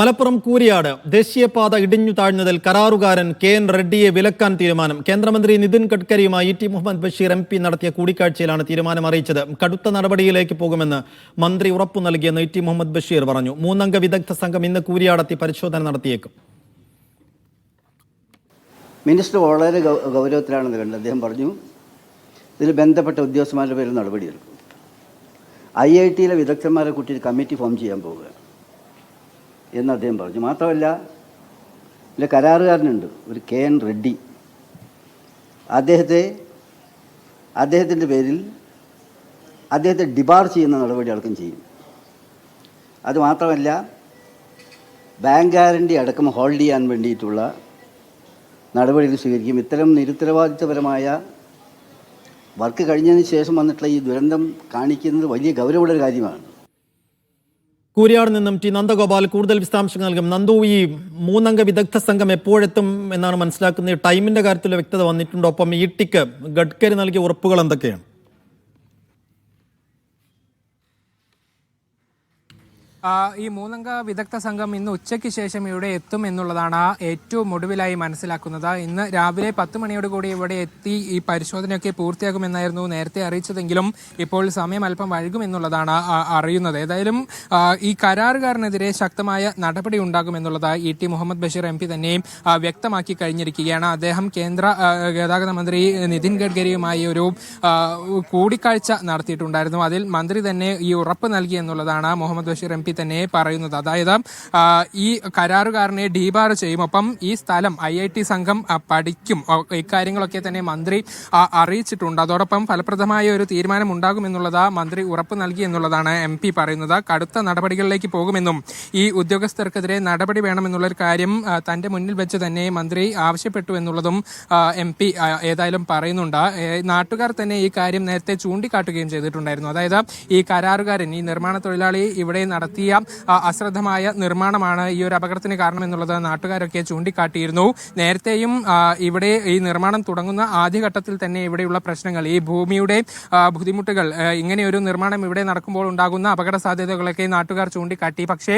മലപ്പുറം കൂരിയാട് ദേശീയപാത ഇടിഞ്ഞു താഴ്ന്നതിൽ കരാറുകാരൻ കെ എൻ റെഡ്ഡിയെ വിലക്കാൻ തീരുമാനം. കേന്ദ്രമന്ത്രി Nitin ഗഡ്കരിയുമായി E T Muhammad Basheer M P നടത്തിയ കൂടിക്കാഴ്ചയിലാണ് തീരുമാനം അറിയിച്ചത്. കടുത്ത നടപടിയിലേക്ക് പോകുമെന്ന് മന്ത്രി ഉറപ്പു നൽകിയെന്ന് ഇ ടി മുഹമ്മദ് ബഷീർ പറഞ്ഞു. മൂന്നംഗ വിദഗ്ധ സംഘം ഇന്ന് കൂരിയാടെത്തി പരിശോധന നടത്തിയേക്കും. മിനിസ്റ്റർ വളരെ ഗൗരവത്തിലാണെന്ന് കണ്ടത് അദ്ദേഹം പറഞ്ഞു ഇതിൽ ബന്ധപ്പെട്ട ഉദ്യോഗസ്ഥന്മാരുടെ പേരിൽ നടപടിയെടുക്കും. ഐ ഐ ടിയിലെ വിദഗ്ധന്മാരെ കൂട്ടി കമ്മിറ്റി ഫോം ചെയ്യാൻ പോവുക എന്ന് അദ്ദേഹം പറഞ്ഞു. മാത്രമല്ല ഇതിലെ കരാറുകാരനുണ്ട് ഒരു കെ എൻ റെഡ്ഡി. അദ്ദേഹത്തെ അദ്ദേഹത്തിന്റെ പേരിൽ അദ്ദേഹത്തെ ഡിബാർ ചെയ്യുന്ന നടപടി അടക്കം ചെയ്യും. അതുമാത്രമല്ല ബാങ്ക് ഗ്യാരണ്ടി അടക്കം ഹോൾഡ് ചെയ്യാൻ വേണ്ടിയിട്ടുള്ള നടപടികൾ സ്വീകരിക്കും. ഇത്തരം നിരുത്തരവാദിത്തപരമായ വർക്ക് കഴിഞ്ഞതിന് ശേഷം വന്നിട്ടുള്ള ഈ ദുരന്തം കാണിക്കുന്നത് വലിയ ഗൗരവമുള്ള ഒരു കാര്യമാണ്. കൂരിയാട് നിന്നും ടി നന്ദഗോപാൽ കൂടുതൽ വിശദാംശങ്ങൾ നൽകും. നന്ദു ഈ മൂന്നംഗ വിദഗ്ധ സംഘം എപ്പോഴെത്തും എന്നാണ് മനസ്സിലാക്കുന്നത്? ടൈമിന്റെ കാര്യത്തിൽ വ്യക്തത വന്നിട്ടുണ്ടോ? ഒപ്പം ഈ ടിക്ക് ഗഡ്കരി നൽകിയ ഉറപ്പുകൾ എന്തൊക്കെയാണ്? ഈ മൂന്നംഗ വിദഗ്ധ സംഘം ഇന്ന് ഉച്ചയ്ക്ക് ശേഷം ഇവിടെ എത്തും എന്നുള്ളതാണ് ഏറ്റവും ഒടുവിലായി മനസ്സിലാക്കുന്നത്. ഇന്ന് രാവിലെ പത്ത് മണിയോടുകൂടി ഇവിടെ എത്തി ഈ പരിശോധനയൊക്കെ പൂർത്തിയാകുമെന്നായിരുന്നു നേരത്തെ അറിയിച്ചതെങ്കിലും ഇപ്പോൾ സമയം അല്പം വൈകുമെന്നുള്ളതാണ് അറിയുന്നത്. ഏതായാലും ഈ കരാറുകാരനെതിരെ ശക്തമായ നടപടി ഉണ്ടാകുമെന്നുള്ളത് E T Muhammad Basheer M P തന്നെയും വ്യക്തമാക്കി കഴിഞ്ഞിരിക്കുകയാണ്. അദ്ദേഹം കേന്ദ്ര ഗതാഗത മന്ത്രി നിതിൻ ഗഡ്കരിയുമായി ഒരു കൂടിക്കാഴ്ച നടത്തിയിട്ടുണ്ടായിരുന്നു. അതിൽ മന്ത്രി തന്നെ ഈ ഉറപ്പ് നൽകി എന്നുള്ളതാണ് മുഹമ്മദ് ബഷീർ എം പി തന്നെ പറയുന്നത്. അതായത് ഈ കരാറുകാരനെ ഡീബാർ ചെയ്യും. ഒപ്പം ഈ സ്ഥലം ഐ ഐ ടി സംഘം പഠിക്കും. ഇക്കാര്യങ്ങളൊക്കെ തന്നെ മന്ത്രി അറിയിച്ചിട്ടുണ്ട്. അതോടൊപ്പം ഫലപ്രദമായ ഒരു തീരുമാനം ഉണ്ടാകുമെന്നുള്ളത് മന്ത്രി ഉറപ്പ് നൽകി എന്നുള്ളതാണ് എം പി പറയുന്നത്. കടുത്ത നടപടികളിലേക്ക് പോകുമെന്നും ഈ ഉദ്യോഗസ്ഥർക്കെതിരെ നടപടി വേണമെന്നുള്ളൊരു കാര്യം തന്റെ മുന്നിൽ വെച്ച് തന്നെ മന്ത്രി ആവശ്യപ്പെട്ടു എന്നുള്ളതും എം പി ഏതായാലും പറയുന്നുണ്ട്. നാട്ടുകാർ തന്നെ ഈ കാര്യം നേരത്തെ ചൂണ്ടിക്കാട്ടുകയും ചെയ്തിട്ടുണ്ടായിരുന്നു. അതായത് ഈ കരാറുകാരൻ ഈ നിർമ്മാണ തൊഴിലാളി ഇവിടെ നടത്തിയ അശ്രദ്ധമായ നിർമ്മാണമാണ് ഈ ഒരു അപകടത്തിന് കാരണമെന്നുള്ളത് നാട്ടുകാരൊക്കെ ചൂണ്ടിക്കാട്ടിയിരുന്നു. നേരത്തെയും ഇവിടെ ഈ നിർമ്മാണം തുടങ്ങുന്ന ആദ്യഘട്ടത്തിൽ തന്നെ ഇവിടെയുള്ള പ്രശ്നങ്ങൾ ഈ ഭൂമിയുടെ ബുദ്ധിമുട്ടുകൾ ഇങ്ങനെയൊരു നിർമ്മാണം ഇവിടെ നടക്കുമ്പോൾ ഉണ്ടാകുന്ന അപകട സാധ്യതകളൊക്കെ നാട്ടുകാർ ചൂണ്ടിക്കാട്ടി. പക്ഷേ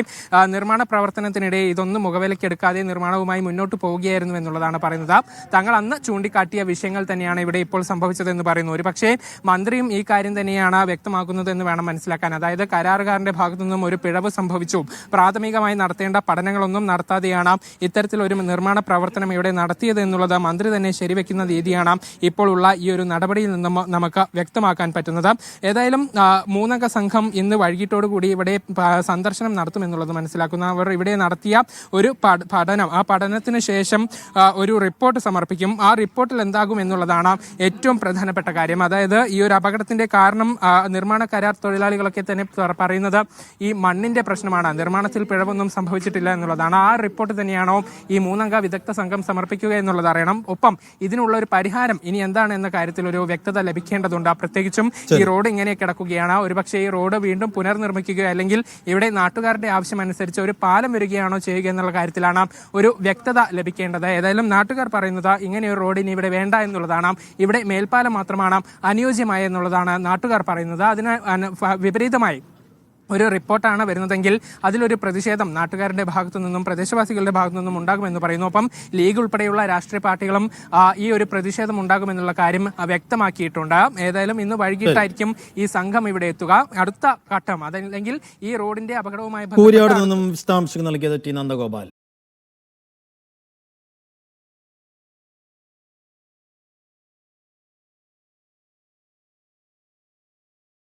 നിർമ്മാണ പ്രവർത്തനത്തിനിടെ ഇതൊന്നും മുഖവിലക്കെടുക്കാതെ നിർമ്മാണവുമായി മുന്നോട്ട് പോവുകയായിരുന്നു എന്നുള്ളതാണ് പറയുന്നത്. തങ്ങൾ അന്ന് ചൂണ്ടിക്കാട്ടിയ വിഷയങ്ങൾ തന്നെയാണ് ഇവിടെ ഇപ്പോൾ സംഭവിച്ചതെന്ന് പറയുന്നു. ഒരു പക്ഷേ മന്ത്രിയും ഈ കാര്യം തന്നെയാണ് വ്യക്തമാക്കുന്നത് എന്ന് വേണം മനസ്സിലാക്കാൻ. അതായത് കരാറുകാരന്റെ ഭാഗത്തു നിന്നും ഒരു പിഴവ് സംഭവിച്ചു. പ്രാഥമികമായി നടത്തേണ്ട പഠനങ്ങളൊന്നും നടത്താതെയാണ് ഇത്തരത്തിലൊരു നിർമ്മാണ പ്രവർത്തനം ഇവിടെ നടത്തിയത് എന്നുള്ളത് മന്ത്രി തന്നെ ശരിവെക്കുന്ന രീതിയാണ് ഇപ്പോൾ ഉള്ള ഈ ഒരു നടപടിയിൽ നിന്നും നമുക്ക് വ്യക്തമാക്കാൻ പറ്റുന്നത്. ഏതായാലും മൂന്നംഗ സംഘം ഇന്ന് വൈകിട്ടോടുകൂടി ഇവിടെ സന്ദർശനം നടത്തുമെന്നുള്ളത് മനസ്സിലാക്കുന്നു. അവർ ഇവിടെ നടത്തിയ ഒരു പഠനം ആ പഠനത്തിന് ശേഷം ഒരു റിപ്പോർട്ട് സമർപ്പിക്കും. ആ റിപ്പോർട്ടിൽ എന്താകും എന്നുള്ളതാണ് ഏറ്റവും പ്രധാനപ്പെട്ട കാര്യം. അതായത് ഈ ഒരു അപകടത്തിന്റെ കാരണം നിർമ്മാണ കരാർ തൊഴിലാളികളൊക്കെ തന്നെ പറ- പറയുന്നത് ഈ മണ്ണിന്റെ പ്രശ്നമാണ്. നിർമ്മാണത്തിൽ പിഴവൊന്നും സംഭവിച്ചിട്ടില്ല എന്നുള്ളതാണ്. ആ റിപ്പോർട്ട് തന്നെയാണോ ഈ മൂന്നംഗ വിദഗ്ധ സംഘം സമർപ്പിക്കുക എന്നുള്ളത് അറിയണം. ഒപ്പം ഇതിനുള്ള ഒരു പരിഹാരം ഇനി എന്താണ് എന്ന കാര്യത്തിൽ ഒരു വ്യക്തത ലഭിക്കേണ്ടതുണ്ട്. പ്രത്യേകിച്ചും ഈ റോഡ് ഇങ്ങനെ കിടക്കുകയാണ്. ഒരുപക്ഷെ ഈ റോഡ് വീണ്ടും പുനർനിർമ്മിക്കുക അല്ലെങ്കിൽ ഇവിടെ നാട്ടുകാരുടെ ആവശ്യം അനുസരിച്ച് ഒരു പാലം വരികയാണോ ചെയ്യുക എന്നുള്ള കാര്യത്തിലാണ് ഒരു വ്യക്തത ലഭിക്കേണ്ടത്. ഏതായാലും നാട്ടുകാർ പറയുന്നത് ഇങ്ങനെ ഒരു റോഡ് ഇനി ഇവിടെ വേണ്ട എന്നുള്ളതാണ്. ഇവിടെ മേൽപ്പാലം മാത്രമാണ് അനുയോജ്യമായ എന്നുള്ളതാണ് നാട്ടുകാർ പറയുന്നത്. അതിന് വിപരീതമായി ഒരു റിപ്പോർട്ടാണ് വരുന്നതെങ്കിൽ അതിലൊരു പ്രതിഷേധം നാട്ടുകാരുടെ ഭാഗത്തു നിന്നും പ്രദേശവാസികളുടെ ഭാഗത്തു നിന്നും ഉണ്ടാകുമെന്ന് പറയുന്നു. ഒപ്പം ലീഗ് ഉൾപ്പെടെയുള്ള രാഷ്ട്രീയ പാർട്ടികളും ഈ ഒരു പ്രതിഷേധം ഉണ്ടാകുമെന്നുള്ള കാര്യം വ്യക്തമാക്കിയിട്ടുണ്ട്. ഏതായാലും ഇന്ന് വൈകിട്ടായിരിക്കും ഈ സംഘം ഇവിടെ എത്തുക. അടുത്ത ഘട്ടം അതല്ലെങ്കിൽ ഈ റോഡിന്റെ അപകടവുമായി നിന്നും നന്ദഗോപാൽ.